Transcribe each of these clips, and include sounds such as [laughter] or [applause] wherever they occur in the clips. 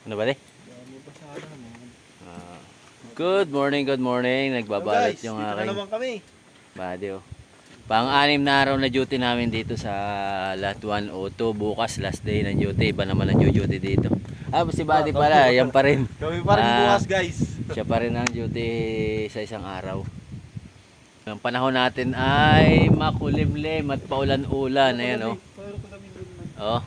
Ano ba di? Ah, good morning, good morning. Nagbabalot guys, yung dito na aking naman kami. body. oh. Pang-anim na araw na duty namin dito sa Lot 102. Bukas, last day ng duty. Iba naman ang duty dito. Ah, si Buddy pala. Yan pa rin. Kami pa rin Ah. bukas guys. Siya pa rin ang duty sa isang araw. Ang panahon natin ay makulimlim at paulan-ulan. Ayan, oh. Oh.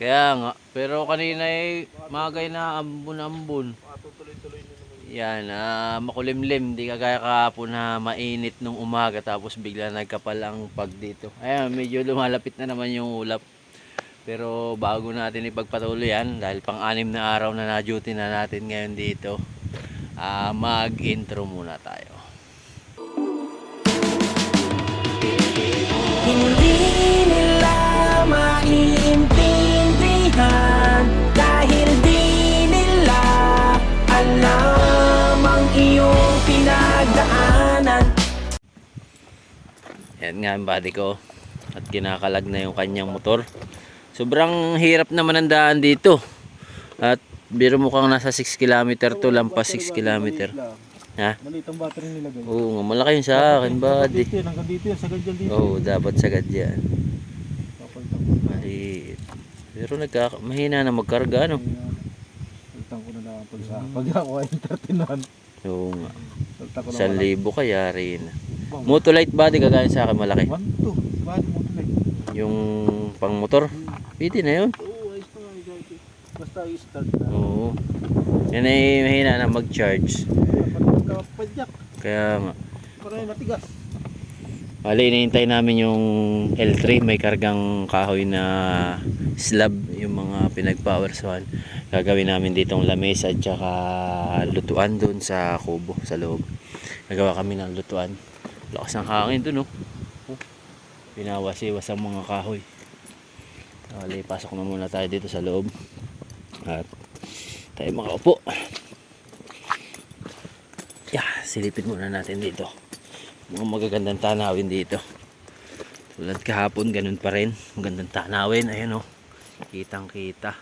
Kaya nga. Pero kanina ay magay na ambon-ambon. Tutuloy-tuloy na naman. Yan, ah, makulimlim. Hindi kagaya kahapon na mainit nung umaga tapos bigla nagkapal ang pag dito. Ayan, medyo lumalapit na naman yung ulap. Pero bago natin ipagpatuloy yan, dahil pang-anim na araw na na-duty na natin ngayon dito, ah, mag-intro muna tayo. Yan nga ang body ko. At kinakalag na yung kanyang motor. Sobrang hirap naman ang daan dito. At biro mo kang nasa 6 km to, lampas 6 km. Ha? Maliit ang battery nila guys. Oo, nga, malaki yun sa akin, buddy. Dito hanggang dito yan, sa ganyan dito. Oo, dapat sagad yan. Maliit. Pero nagka, mahina na magkarga, no? Palitan ko na lang pag sa pag ako ay entertainan. Oo nga. Palitan ko na Sa wala. libo kaya rin. Motolite body kagaya sa akin malaki. One, two. Bakit mo tuloy? Yung pang motor. Pwede na yun. Oo, ayos na guys. Basta i-start na. Oo. Yan ay mahina na mag-charge. Kapadyak. Kaya nga. Para matigas. Bali, inihintay namin yung L3. May kargang kahoy na slab. Yung mga pinag-power sawan. Gagawin namin ditong lamesa at saka lutuan doon sa kubo, sa loob. Nagawa kami ng lutuan. Lakas ng hangin doon, no? Oh. Pinawasiwas ang mga kahoy. Bali, pasok na muna tayo dito sa loob. At tayo makaupo. Yeah, silipin muna natin dito mga magagandang tanawin dito tulad kahapon ganun pa rin magandang tanawin ayan o kitang kita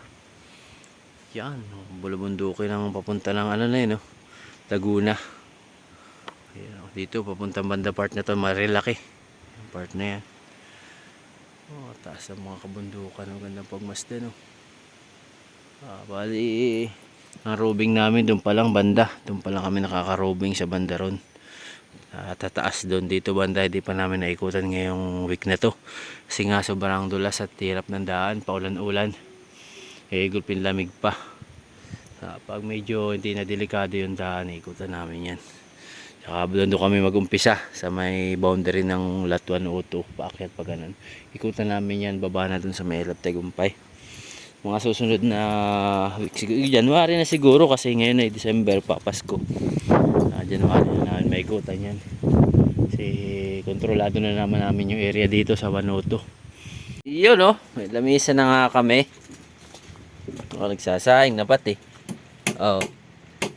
yan oh, bulabundukin ng papunta ng ano na yun oh, Laguna ayan, oh, dito papuntang banda part na to marilaki. Yung part na yan. Oh, taas ang mga kabundukan. Magandang pagmasdan oh. ah, bali ang robing namin doon pa lang banda. Doon pa lang kami nakaka-robing sa banda ron. Ah, tataas doon dito banda hindi pa namin naikutan ngayong week na to. Kasi nga sobrang dulas at hirap ng daan paulan-ulan. Eh gulpin lamig pa. Ah, pag medyo hindi na delikado yung daan ikutan namin yan saka doon doon kami magumpisa sa may boundary ng Latuan Uto paakyat pa ganun. Ikutan namin yan baba na doon sa may Elap Tagumpay mga susunod na week siguro January na siguro kasi ngayon ay December pa Pasko. Ah, January na namin maikutan yan. Kasi kontrolado na naman namin yung area dito sa Vanuatu yun oh may lamisa na nga kami. Ako nagsasayang na pati. Oh.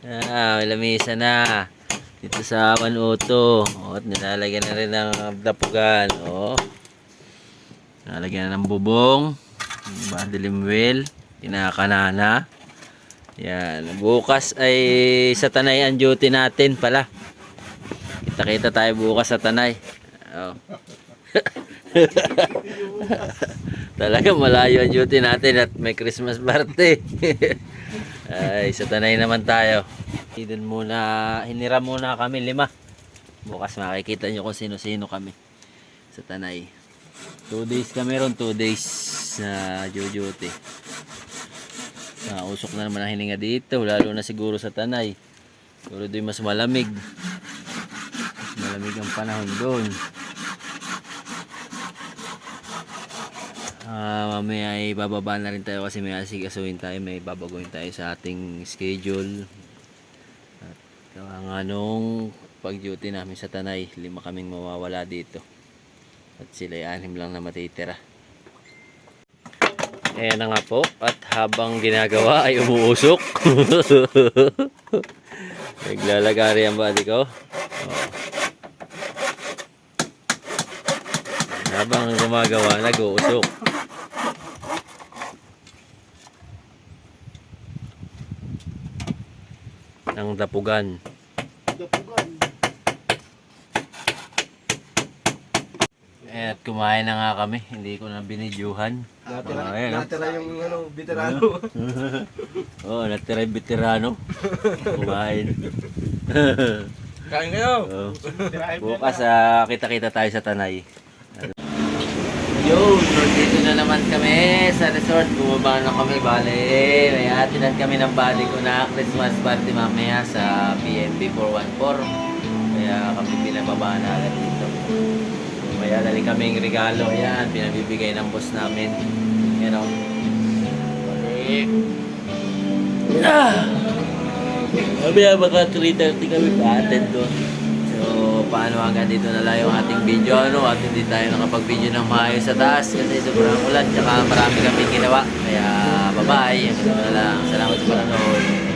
Ah, may lamisa na dito sa Vanuatu oh, at nilalagyan na rin ng dapugan oh nilalagyan na ng bubong bandilim wheel kinakanana yan. Bukas ay sa Tanay ang duty natin pala. Kita-kita tayo bukas sa Tanay. Oh. [laughs] Talaga malayo ang duty natin at may Christmas party. [laughs] ay, sa Tanay naman tayo. Doon muna, hinira muna kami lima. Bukas makikita nyo kung sino-sino kami sa Tanay. 2 days kami ron, 2 days na duty. Ah, usok na naman ang hininga dito, lalo na siguro sa tanay. Siguro doon mas malamig. Mas malamig ang panahon doon. Ah, mamaya ay bababa na rin tayo kasi may asigasuhin tayo, may babaguhin tayo sa ating schedule. At nga nung pag-duty namin sa tanay, lima kaming mawawala dito. At sila ay anim lang na matitira. Ayan na nga po. At habang ginagawa ay umuusok. [laughs] Naglalagari ang body ko. Oh. Habang gumagawa, nag-uusok. Ng dapugan. Dapugan. Eh, at kumain na nga kami. Hindi ko na binidyuhan. Natira, Ah, ayan, ah. natira yung ano, veterano. Oo, [laughs] oh, natira yung veterano. Kumain. Kain kayo. Oo. Bukas, ah, kita-kita tayo sa Tanay. Yo, dito na naman kami sa resort. Bumaba na kami, bale. May atinan kami ng bali ko na Christmas party mamaya sa PNP 414. Kaya kami pinababa na agad dito. Kaya dali kaming regalo. Yan, pinabibigay ng boss namin. Yan o. Balik. Ah! Mamaya baka 3.30 kami pa-attend doon paano agad dito na lang yung ating video ano at hindi tayo nakapag-video ng maayos sa taas kasi sobrang ulan tsaka marami kami ginawa. Kaya bye bye hanggang na lang. Salamat sa panonood.